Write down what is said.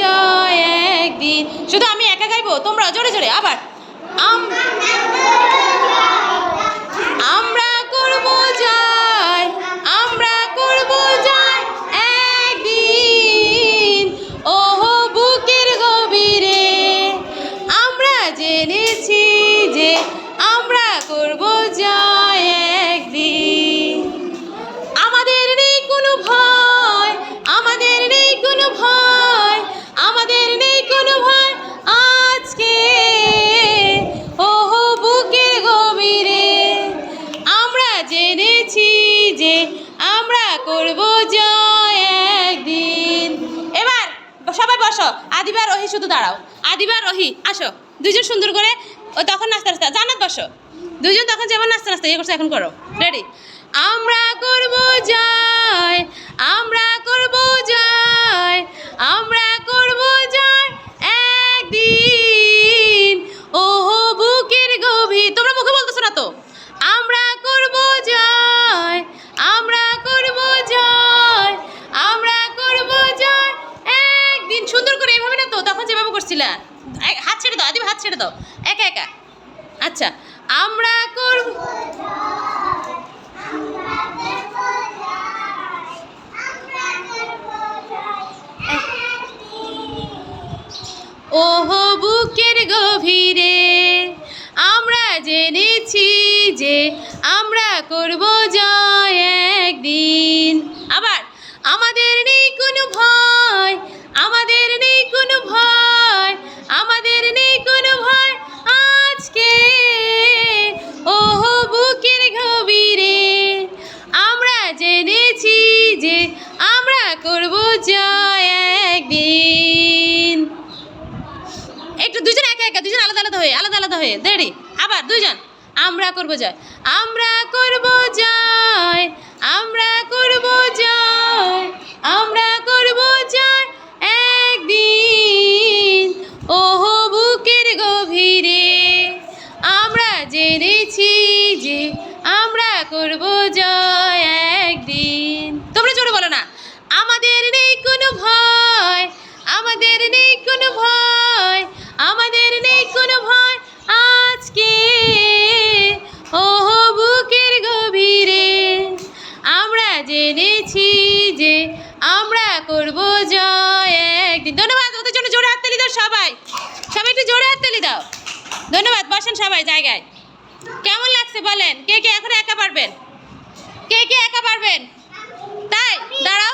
জয় একদিন। শুধু আমি একা গাইবো তোমরা জোরে জোরে আবার। আম করব জয় একদিন। এবার সবাই বসো আদিবার রহি শুধু দাঁড়াও। আদিবার রহি, আসো। দুজন সুন্দর করে, ও তখন নাচতে নাচতে জানাত বসো। দুজন তখন যেমন নাচতে নাচতে ইয়ে করছ, এখন করো। রেডি আমরা করব জয়, আমরা করব জয় করছিলা? হাত ছেড়ে দাও আদিব হাত ছেড়ে দাও। একা একা। আচ্ছা আমরা করব ওহো, বুকের গভীরে আমরা জেনেছি যে আমরা করব জয় একদিন। আবার, আমাদের নেই কোনো ভয়। জয় একদিন। একটু দুজন একা একা দুজন আলাদা আলাদা হয়ে, আলাদা আলাদা হয়ে। দেরি আবার দুজন আমরা করব জয়। আমরা করব জয়। কোনো ভয়, আমাদের নেই কোনো ভয়, আমাদের নেই কোনো ভয় আজকে। ওহো, বুকের গভীরে, আমরা জেনেছি যে আমরা করব জয় একদিন। ধন্যবাদ, ওদের জন্য জোরে হাততালি দাও সবাই। সবাই একটু জোরে হাততালি দাও। ধন্যবাদ, বসেন সবাই জায়গায়। কেমন লাগছে বলেন? কে কে এখন একা পারবেন? কে কে একা পারবেন? তাই, দাঁড়াও।